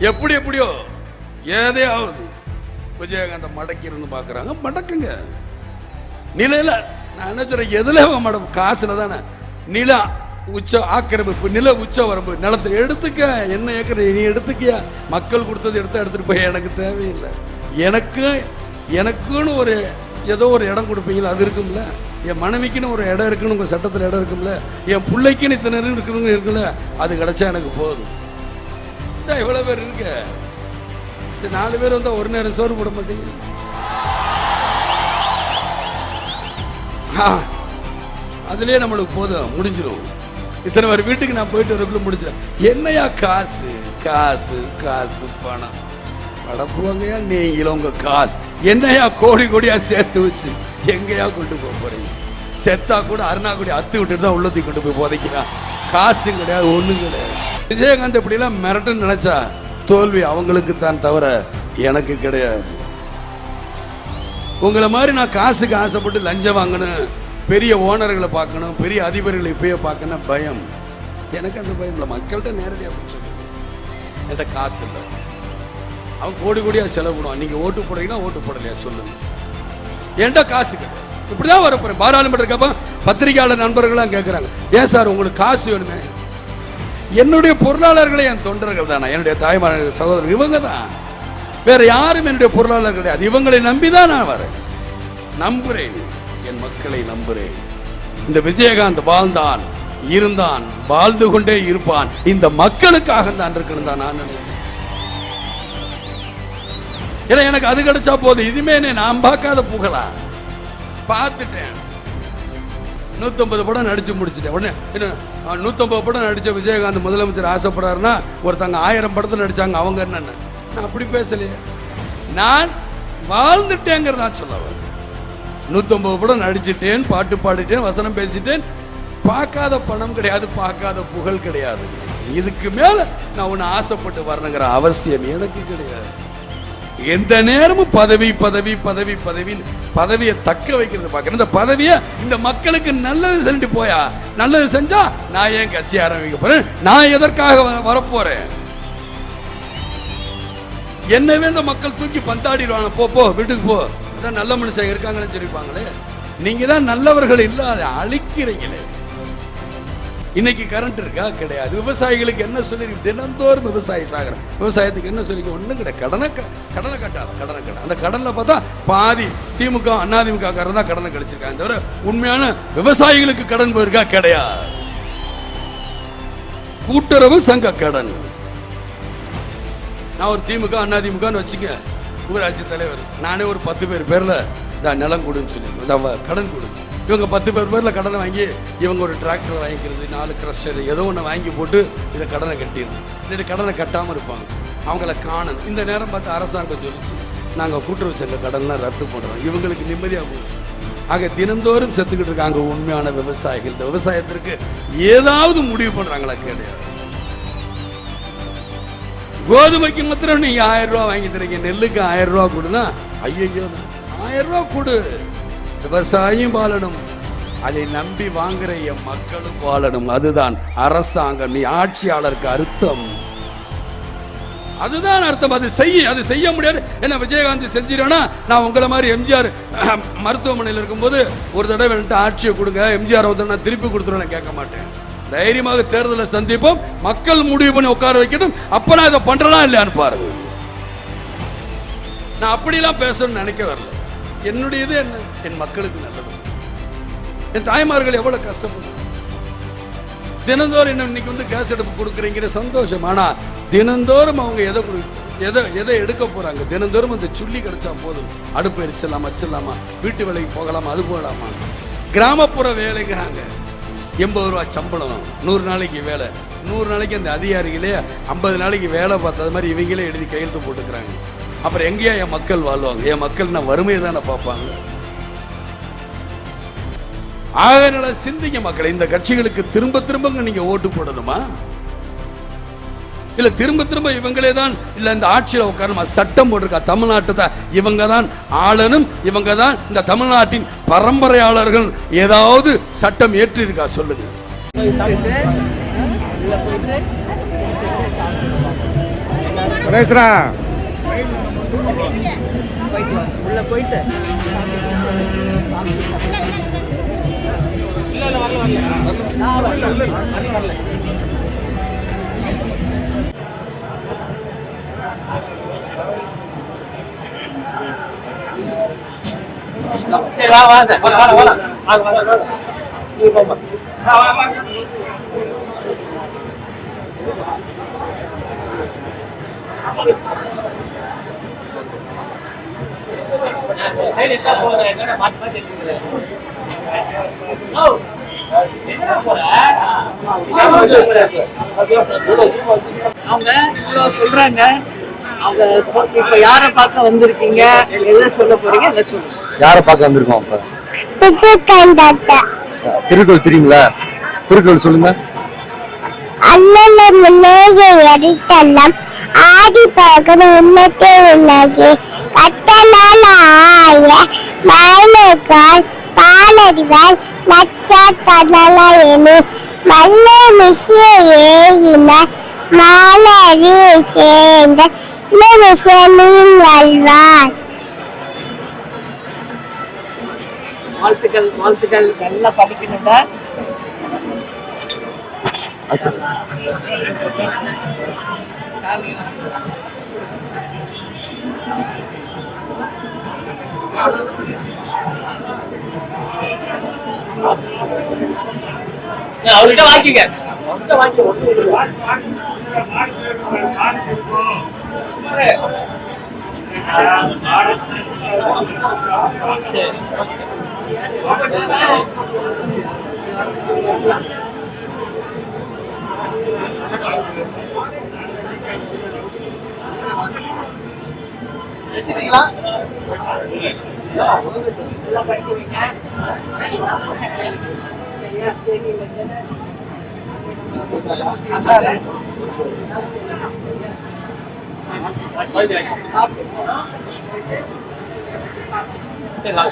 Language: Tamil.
எப்படி எப்படியோ? ஏதையாவது விஜயகாந்த் மடக்கிருந்து பார்க்குறாங்க மடக்குங்க. நிலையில நான் என்ன எதில் அவன் மடம் காசில் தானே. நில உச்ச ஆக்கிரமிப்பு நில உச்ச வரம்பு நிலத்தை எடுத்துக்க. என்ன ஏக்கர் நீ எடுத்துக்கியா? மக்கள் கொடுத்தது எடுத்து எடுத்துகிட்டு போய் எனக்கு தேவையில்லை. எனக்கு எனக்குன்னு ஒரு ஏதோ ஒரு இடம் கொடுப்பீங்களா? அது இருக்கும்ல. என் மனைவிக்குன்னு ஒரு இடம் இருக்குன்னு உங்கள் சட்டத்தில் இடம் இருக்கும்ல. என் பிள்ளைக்குன்னு இத்தனை நேரம் இருக்கணுங்க இருக்குல்ல அது கிடச்சா எனக்கு போதும். இதான் இவ்வளோ பேர் இருக்க இந்த நாலு பேர் வந்தால் ஒரு நேரம் சோறு போட மாட்டீங்க அதுலேயே நம்மளுக்கு போதும் முடிஞ்சிடும் இத்தனை பேர் வீட்டுக்கு நான் போயிட்டு வரக்குள்ள முடிச்சிடும் என்னையா காசு காசு காசு பணம். படப்புவாங்கயா நீங்களும் உங்கள் காசு. என்னையா கோடி கோடியாக சேர்த்து வச்சு எங்கேயா கொண்டு போக போகிறீங்க செத்தா கூட அருணாக்குடி அத்து விட்டுட்டு தான் உள்ளத்துக்கு கொண்டு போய் புதைக்கிறான். காசும் கிடையாது ஒன்றும் கிடையாது. விஜயகாந்த் இப்படிலாம் மிரட்டுன்னு நினைச்சா தோல்வி அவங்களுக்கு தான் தவிர எனக்கு கிடையாது. உங்களை மாதிரி நான் காசுக்கு ஆசைப்பட்டு லஞ்சம் வாங்கணும் பெரிய ஓனர்களை பார்க்கணும் பெரிய அதிபர்களை இப்பயே பார்க்கணும் பயம். எனக்கு அந்த பயம் இல்லை. மக்கள்கிட்ட நேரடியாக போய் என்கிட்ட காசு இல்லை. அவன் கோடி கோடியாக செலவிடுவான் நீங்கள் ஓட்டு போடுறீங்கன்னா ஓட்டு போடலையா? சொல்லுங்க என்கிட்ட காசு கிடையாது. இப்படிதான் வரப்போறேன். பாராளுமன்ற பாராளுமன்றக்கப்ப பத்திரிகையாளர் நண்பர்கள்லாம் கேட்குறாங்க ஏன் சார் உங்களுக்கு காசு வேணுமே? என்னுடைய பொருளாளர்களே என் தொண்டர்கள் தானே? என்னுடைய தாய்மார் சகோதரர் இவங்க தான் வேற யாரும் என்னுடைய பொருளாளர் கிடையாது. இவங்களை நம்பி தான் நான் வரேன். நம்புறேன். என் மக்களை நம்புறேன். இந்த விஜயகாந்த் வாழ்ந்தான் இருந்தான் வாழ்ந்து கொண்டே இருப்பான். இந்த மக்களுக்காக தான் இருக்கணும் தான் நான் நினைக்கிறேன். ஏன்னா எனக்கு அது கிடைச்சா போதும். இதுமே நான் பார்க்காத புகழா? பார்த்துட்டேன். நூற்றம்பது படம் நடித்து முடிச்சிட்டேன். உடனே என்ன நூற்றம்பது படம் நடித்த விஜயகாந்த் முதலமைச்சர் ஆசைப்படுறாருன்னா ஒருத்தங்க ஆயிரம் படத்தில் நடித்தாங்க அவங்க என்னென்ன. நான் அப்படி பேசலையே. நான் வாழ்ந்துட்டேங்கிறதா சொல்ல வரேன். நூற்றம்பது படம் நடிச்சிட்டேன் பாட்டு பாடிட்டேன் வசனம் பேசிட்டேன். பார்க்காத பணம் கிடையாது பார்க்காத புகழ் கிடையாது. இதுக்கு மேலே நான் ஒன்று ஆசைப்பட்டு வரணுங்கிற அவசியம் எனக்கு கிடையாது. எந்த நேரமும் பதவி பதவி பதவி பதவி பதவியை தக்க வைக்கிறது பார்க்கணும். இந்த பதவியை இந்த மக்களுக்கு நல்லது செஞ்சுட்டு போயா? நல்லது செஞ்சா நான் ஏன் கட்சி ஆரம்பிக்க போறேன்? நான் எதற்காக வ- வரப்போறேன்? என்னவே இந்த மக்கள் தூக்கி பந்தாடிடுவாங்க. போ போ வீட்டுக்கு போ. அதான் நல்ல மனுஷன் இருக்காங்கன்னு சொல்லிப்பாங்களே. நீங்க தான் நல்லவர்கள் இல்லாத அழிக்கிறீங்களே. இன்னைக்கு கரண்ட் இருக்கா? கிடையாது. விவசாயிகளுக்கு என்ன சொல்லி தினந்தோறும் விவசாயி சாகிறேன் விவசாயத்துக்கு என்ன சொல்லி ஒன்றும் கிடையாது. கடனை க- கடனை கட்டாத கடனை கட்ட. அந்த கடனில் பார்த்தா பாதி திமுக அதிமுக காரன் தான் கடனை கிடைச்சிருக்காங்க தவிர உண்மையான விவசாயிகளுக்கு கடன் போயிருக்கா? கிடையாது. கூட்டுறவு சங்க கடன். நான் ஒரு திமுக அதிமுகன்னு வச்சுக்க ஊராட்சி தலைவர். நானே ஒரு பத்து பேர் பேர்ல நான் நிலம் கொடுன்னு சொல்லி கடன் கொடுங்க இவங்க பத்து பேர் பேரில் கடனை வாங்கி இவங்க ஒரு டிராக்டர் வாங்கிக்கிறது நாலு க்ரஷர் ஏதோ ஒன்று வாங்கி போட்டு இதை கடனை கட்டிடணும். இல்லாட்டி கடனை கட்டாமல் இருப்பாங்க. அவங்கள காணணும். இந்த நேரம் பார்த்து அரசாங்கம் சொல்லிச்சு நாங்கள் கூட்டுறவு சங்க கடன்லாம் ரத்து பண்ணுறோம் இவங்களுக்கு நிம்மதியாக போச்சு. ஆக தினந்தோறும் செத்துக்கிட்டு இருக்காங்க உண்மையான விவசாயிகள். இந்த விவசாயத்திற்கு ஏதாவது முடிவு பண்ணுறாங்களா கிடையாது கோதுமைக்கு மாத்திரம் நீங்கள் ஆயிரம் ரூபா வாங்கி தரீங்க நெல்லுக்கு ஆயிரம் ரூபா கொடுனா ஐயோ ஆயிரம் ரூபா கொடு. விவசாயியும் வாழணும். அதை நம்பி வாங்குற என் மக்களும் வாழணும். அதுதான் அரசாங்கம். நீ ஆட்சியாளருக்கு அர்த்தம். அதுதான் அர்த்தம். அது செய்ய அது செய்ய முடியாது. என்ன விஜயகாந்த் செஞ்சிருவேன்னா நான் உங்களை மாதிரி எம்ஜிஆர் மருத்துவமனையில் இருக்கும்போது ஒரு தடவை என்கிட்ட ஆட்சியை கொடுங்க. எம்ஜிஆர் வந்து நான் திருப்பி கொடுத்துருவேன் கேட்க மாட்டேன். தைரியமாக தேர்தலை சந்திப்போம். மக்கள் முடிவு பண்ணி உட்கார வைக்கணும் அப்போ நான் இதை பண்ணுறலாம் இல்லையான்னு பாருங்க. நான் அப்படிலாம் பேசணும்னு நினைக்க வரல. என்னுடைய இது என்ன? என் மக்களுக்கு நல்லது. என் தாய்மார்கள் எவ்வளவு கஷ்டப்படுறாங்க தினந்தோறும் என்ன இன்னைக்கு வந்து கேஸ் அடுப்பு கொடுக்குறீங்கிற சந்தோஷம். ஆனால் தினந்தோறும் அவங்க எதை கொடு எதை எதை எடுக்க போறாங்க? தினந்தோறும் அந்த சுள்ளி கிடைச்சா போதும். அடுப்பு எரிச்சிடலாம் வச்சிடலாமா வீட்டு வேலைக்கு போகலாமா? அது போகலாமா? கிராமப்புற வேலைங்கிறாங்க. எண்பது ரூபா சம்பளம் நூறு நாளைக்கு வேலை. நூறு நாளைக்கு அந்த அதிகாரிகளே ஐம்பது நாளைக்கு வேலை பார்த்தது மாதிரி இவங்களே எழுதி கையெழுத்து போட்டுக்கிறாங்க. அப்புறம் எங்கேயா என் மக்கள் வாழ்வாங்க? என் மக்கள் நான் வறுமையை தானே பார்ப்பாங்க? ஆகனால சிந்திங்க மக்களை இந்த கட்சிகளுக்கு திரும்ப திரும்ப நீங்க ஓட்டு போடணுமா? இல்ல திரும்ப திரும்ப இவங்களே தான் இல்ல இந்த ஆட்சியில உட்காரணுமா சட்டம் போட்டிருக்கா தமிழ்நாட்டை தான் இவங்க தான் ஆளணும் இவங்க தான் இந்த தமிழ்நாட்டின் பரம்பரையாளர்கள் ஏதாவது சட்டம் ஏற்றிருக்கா சொல்லுங்க. உள்ள போயிட்டு. கணேசனா உள்ள போயிட்டு வரல, சரி வா வா சார் வா வா வா போமா வா வா வா அவங்க இவ்வளோ சொல்றாங்க. அவங்க இப்ப யாரை பார்க்க வந்திருக்கீங்க? எதை சொல்ல போறீங்க? எதை சொல்லுங்க யாரை பார்க்க வந்திருக்கோம் அப்ப? திருக்குறள் தெரியுங்களா? திருக்குறள் சொல்லுங்க. அல்லல முன்னேயை அடித்தல்லாம் ஆடி பகல் உள்ளத்தே உள்ளது கட்டலால் ஆய மயனக்கால் பாலறிவால் நச்சா கடல எனும் மல்ல மிஷிய ஏகின மாலறி சேர்ந்த இளமிசமின் வல்வார் வாழ்த்துக்கள் வாழ்த்துக்கள். நல்லா படிக்கணுங்க আচ্ছা। ওইটা বাকি গেছে? ওইটা বাকি আচ্ছা। வைங்க சரியா? தெரியல தானே? சாப்பிட்டு போனோம். சரி வா.